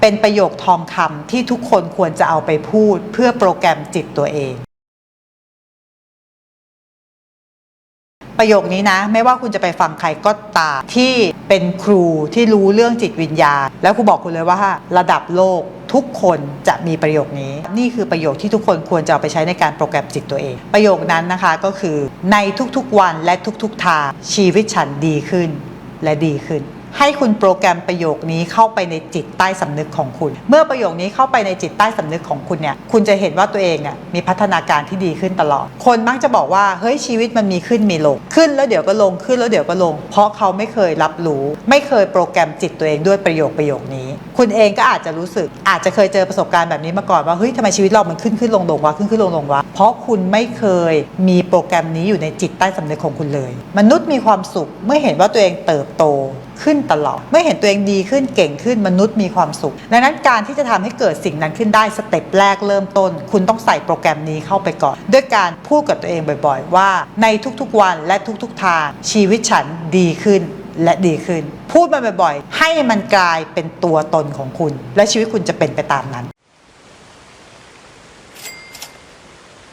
เป็นประโยคทองคำที่ทุกคนควรจะเอาไปพูดเพื่อโปรแกรมจิตตัวเอง ประโยคนี้นะ ไม่ว่าคุณจะไปฟังใครก็ตามที่เป็นครูที่รู้เรื่องจิตวิญญาณ แล้วครูบอกคุณเลยว่า ระดับโลกทุกคนจะมีประโยคนี้ นี่คือประโยคที่ทุกคนควรจะเอาไปใช้ในการโปรแกรมจิตตัวเอง ประโยคนั้นนะคะก็คือในทุกๆวันและทุกๆทางชีวิตฉันดีขึ้นและดีขึ้น ให้คุณโปรแกรมประโยคนี้เข้าไปในจิตใต้สำนึกของคุณ เมื่อประโยคนี้เข้าไปในจิตใต้สำนึกของคุณเนี่ย คุณจะเห็นว่าตัวเองอะมีพัฒนาการที่ดีขึ้นตลอด คนมักจะบอกว่า เฮ้ยชีวิตมันมีขึ้นมีลง ขึ้นแล้วเดี๋ยวก็ลง ขึ้นแล้วเดี๋ยวก็ลง เพราะเขาไม่เคยรับรู้ ไม่เคยโปรแกรมจิตตัวเองด้วยประโยคประโยคนี้ คุณเองก็อาจจะรู้สึก อาจจะเคยเจอประสบการณ์แบบนี้มาก่อนว่า เฮ้ยทำไมชีวิตเรามันขึ้นขึ้นลงลงวะ ขึ้นขึ้นลงลงวะ เพราะคุณไม่เคยมีโปรแกรมนี้อยู่ในจิตใต้สำนึกของคุณเลย มนุษย์มีความสุขเมื่อเห็นว่าตัวเองเติบโต ขึ้นตลอด เมื่อเห็นตัวเองดีขึ้นเก่งขึ้นมนุษย์มีความสุข ดังนั้นการที่จะทำให้เกิดสิ่งนั้นขึ้นได้สเต็ปแรกเริ่มต้น คุณต้องใส่โปรแกรมนี้เข้าไปก่อน ด้วยการพูดกับตัวเองบ่อยๆ ว่าในทุกๆวันและทุกๆทางชีวิตฉันดีขึ้นและดีขึ้น พูดมันบ่อยๆ ให้มันกลายเป็นตัวตนของคุณ และชีวิตคุณจะเป็นไปตามนั้น